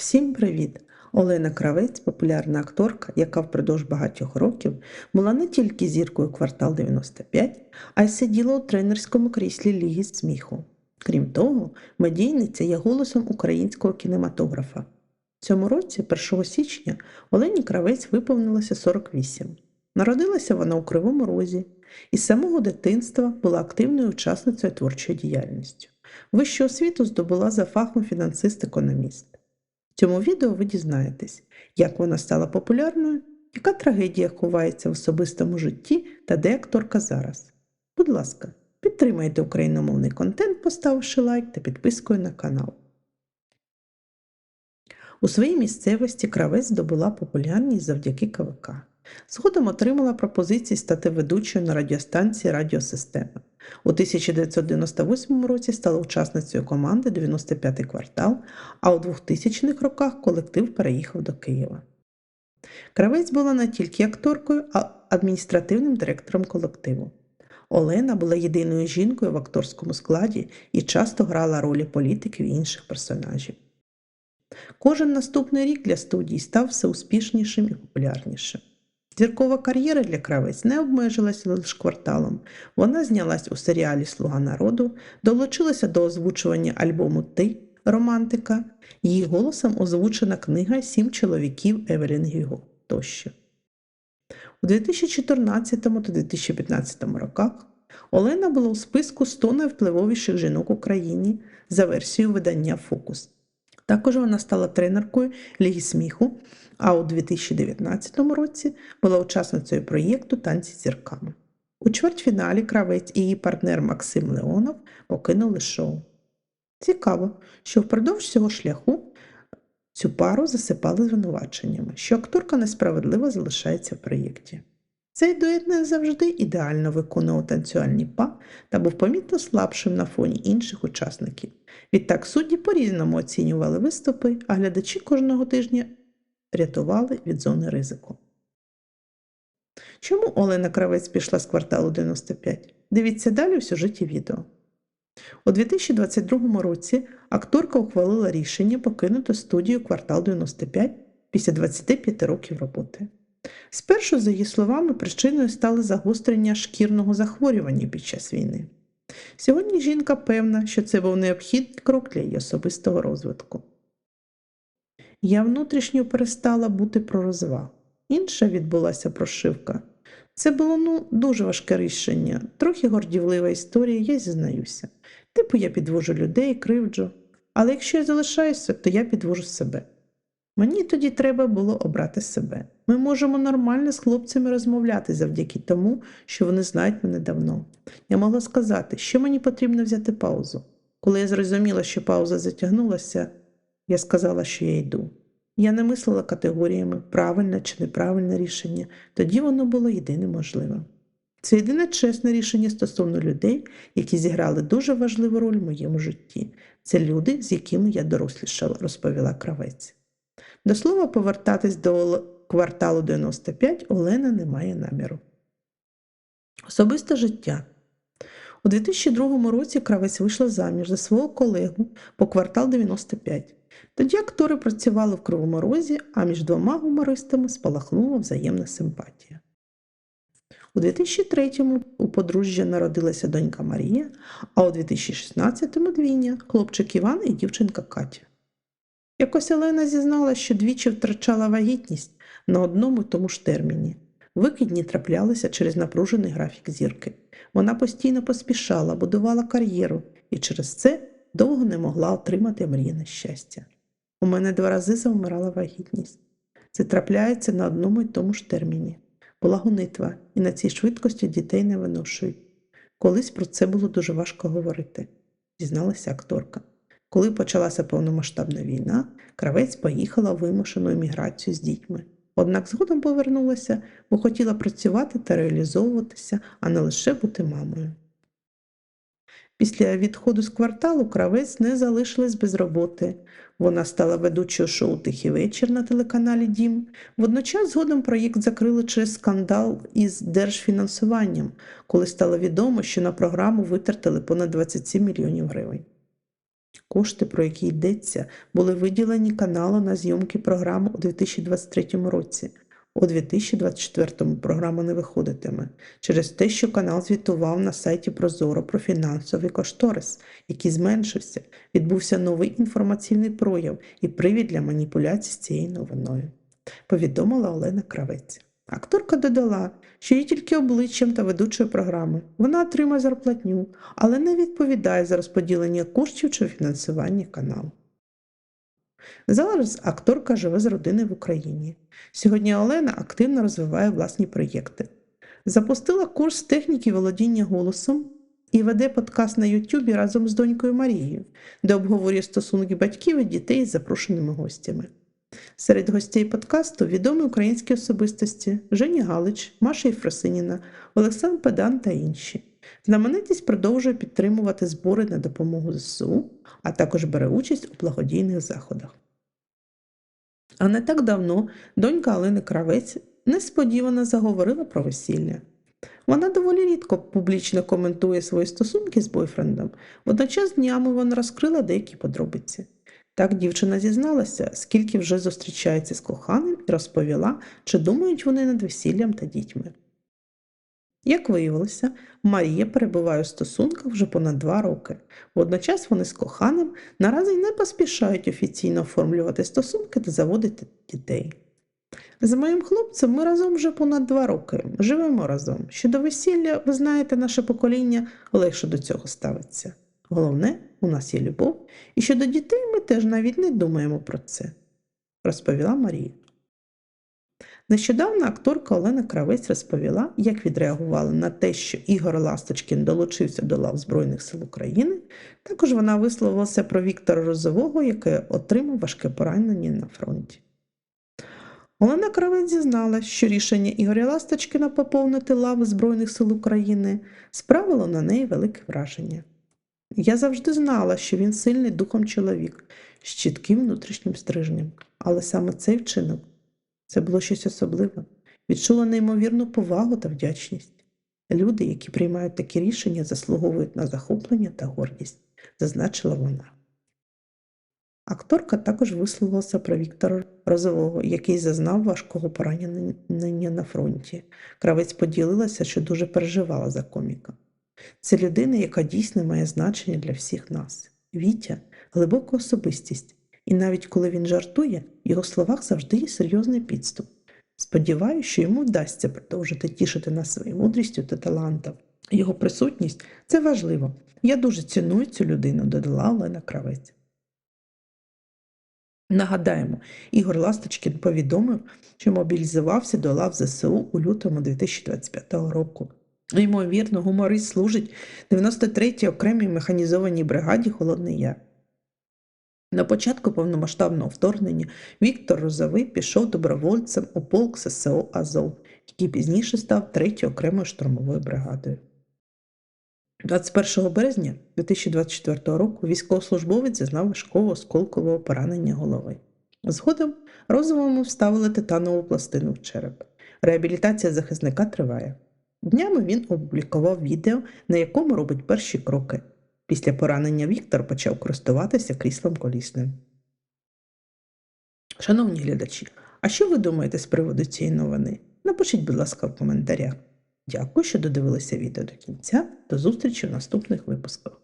Всім привіт! Олена Кравець, популярна акторка, яка впродовж багатьох років була не тільки зіркою квартал 95, а й сиділа у тренерському кріслі Ліги сміху. Крім того, медійниця є голосом українського кінематографа. Цьому році, 1 січня, Олені Кравець виповнилося 48. Народилася вона у Кривому Розі і з самого дитинства була активною учасницею творчої діяльністю. Вищу освіту здобула за фахом фінансист-економіст. В цьому відео ви дізнаєтесь, як вона стала популярною, яка трагедія ховається в особистому житті та де акторка зараз. Будь ласка, підтримайте україномовний контент, поставивши лайк та підпискою на канал. У своїй місцевості кравець здобула популярність завдяки КВК. Згодом отримала пропозиції стати ведучою на радіостанції Радіосистема. У 1998 році стала учасницею команди 95-й квартал, а у 2000-х роках колектив переїхав до Києва. Кравець була не тільки акторкою, а адміністративним директором колективу. Олена була єдиною жінкою в акторському складі і часто грала ролі політиків і інших персонажів. Кожен наступний рік для студії став все успішнішим і популярнішим. Зіркова кар'єра для кравець не обмежилася лише кварталом. Вона знялась у серіалі Слуга народу, долучилася до озвучування альбому Ти Романтика, її голосом озвучена книга Сім чоловіків Евелін Гюго тощо. У 2014 та 2015 роках Олена була у списку 100 найвпливовіших жінок в Україні за версією видання Фокус. Також вона стала тренеркою Ліги сміху, а у 2019 році була учасницею проєкту Танці зірками. У чвертьфіналі кравець і її партнер Максим Леонов покинули шоу. Цікаво, що впродовж цього шляху цю пару засипали звинуваченнями, що акторка несправедливо залишається в проєкті. Цей дует не завжди ідеально виконував танцювальні па та був помітно слабшим на фоні інших учасників. Відтак судді по-різному оцінювали виступи, а глядачі кожного тижня рятували від зони ризику. Чому Олена Кравець пішла з кварталу 95? Дивіться далі в сюжеті відео. У 2022 році акторка ухвалила рішення покинути студію квартал 95 після 25 років роботи. Спершу, за її словами, причиною стали загострення шкірного захворювання під час війни. Сьогодні жінка певна, що це був необхідний крок для її особистого розвитку. Я внутрішньо перестала бути про розваг. Інша відбулася прошивка. Це було ну, дуже важке рішення, трохи гордівлива історія, я зізнаюся. Типу я підвожу людей, кривджу. Але якщо я залишаюся, то я підвожу себе. Мені тоді треба було обрати себе. Ми можемо нормально з хлопцями розмовляти завдяки тому, що вони знають мене давно. Я могла сказати, що мені потрібно взяти паузу. Коли я зрозуміла, що пауза затягнулася, я сказала, що я йду. Я не мислила категоріями правильне чи неправильне рішення, тоді воно було єдине можливе. Це єдине чесне рішення стосовно людей, які зіграли дуже важливу роль в моєму житті. Це люди, з якими я дорослішала, розповіла кравець. До слова, повертатись до кварталу 95 Олена не має наміру. Особисте життя. У 2002 році кравець вийшла заміж за свого колегу по квартал 95. Тоді актори працювали в Кривому Розі, а між двома гумористами спалахнула взаємна симпатія. У 2003-му у подружжя народилася донька Марія, а у 2016-му двійня хлопчик Іван і дівчинка Катя. Якось Олена зізнала, що двічі втрачала вагітність на одному тому ж терміні. Викидні траплялися через напружений графік зірки. Вона постійно поспішала, будувала кар'єру і через це довго не могла отримати мріяне щастя. У мене два рази завмирала вагітність. Це трапляється на одному й тому ж терміні. Була гонитва, і на цій швидкості дітей не виношують. Колись про це було дуже важко говорити, зізналася акторка. Коли почалася повномасштабна війна, кравець поїхала в вимушену еміграцію з дітьми. Однак згодом повернулася, бо хотіла працювати та реалізовуватися, а не лише бути мамою. Після відходу з кварталу кравець не залишилась без роботи. Вона стала ведучою шоу Тихий вечір на телеканалі Дім. Водночас згодом проєкт закрили через скандал із держфінансуванням, коли стало відомо, що на програму витратили понад 27 мільйонів гривень. Кошти, про які йдеться, були виділені каналу на зйомки програми у 2023 році. У 2024 програма не виходитиме через те, що канал звітував на сайті Прозоро про фінансовий кошторис, який зменшився, відбувся новий інформаційний прояв і привід для маніпуляцій з цією новиною, повідомила Олена Кравець. Акторка додала, що є тільки обличчям та ведучою програми. Вона отримує зарплатню, але не відповідає за розподілення коштів чи фінансування каналу. Зараз акторка живе з родиною в Україні. Сьогодні Олена активно розвиває власні проєкти. Запустила курс техніки володіння голосом і веде подкаст на Ютубі разом з донькою Марією, де обговорює стосунки батьків і дітей з запрошеними гостями. Серед гостей подкасту відомі українські особистості Жені Галич, Маша Єфросиніна, Олександр Педан та інші. Знаменитість продовжує підтримувати збори на допомогу ЗСУ, а також бере участь у благодійних заходах. А не так давно донька Олени Кравець несподівано заговорила про весілля. Вона доволі рідко публічно коментує свої стосунки з бойфрендом, водночас днями вона розкрила деякі подробиці. Так дівчина зізналася, скільки вже зустрічається з коханим, і розповіла, чи думають вони над весіллям та дітьми. Як виявилося, Марія перебуває у стосунках вже понад два роки. Водночас вони з коханим наразі не поспішають офіційно оформлювати стосунки та заводити дітей. З моїм хлопцем ми разом вже понад два роки, живемо разом. Щодо весілля, ви знаєте, наше покоління легше до цього ставиться. Головне, у нас є любов, і щодо дітей ми теж навіть не думаємо про це, розповіла Марія. Нещодавно акторка Олена Кравець розповіла, як відреагували на те, що Ігор Ласточкін долучився до лав Збройних сил України. Також вона висловилася про Віктора Розового, який отримав важке поранення на фронті. Олена Кравець зізналась, що рішення Ігоря Ласточкіна поповнити лави Збройних сил України справило на неї велике враження. Я завжди знала, що він сильний духом чоловік з чітким внутрішнім стрижнем, але саме цей вчинок це було щось особливе, відчула неймовірну повагу та вдячність. Люди, які приймають такі рішення, заслуговують на захоплення та гордість, зазначила вона. Акторка також висловилася про Віктора Розового, який зазнав важкого поранення на фронті. Кравець поділилася, що дуже переживала за коміка. Це людина, яка дійсно має значення для всіх нас. Вітя глибока особистість, і навіть коли він жартує, в його словах завжди є серйозний підступ. Сподіваюся, що йому вдасться продовжити тішити нас своєю мудрістю та талантом. Його присутність це важливо. Я дуже ціную цю людину, додала Олена Кравець. Нагадаємо, Ігор Ласточкін повідомив, що мобілізувався до лав ЗСУ у лютому 2025 року. Ймовірно, гуморист служить 93-й окремій механізованій бригаді Холодний Яр. На початку повномасштабного вторгнення Віктор Розовий пішов добровольцем у полк ССО Азов, який пізніше став 3-ю окремою штурмовою бригадою. 21 березня 2024 року військовослужбовець зазнав важкого осколкового поранення голови. Згодом розовому вставили титанову пластину в череп. Реабілітація захисника триває. Днями він опублікував відео, на якому робить перші кроки. Після поранення Віктор почав користуватися кріслом колісним. Шановні глядачі, а що ви думаєте з приводу цієї новини? Напишіть, будь ласка, в коментарях. Дякую, що додивилися відео до кінця. До зустрічі в наступних випусках.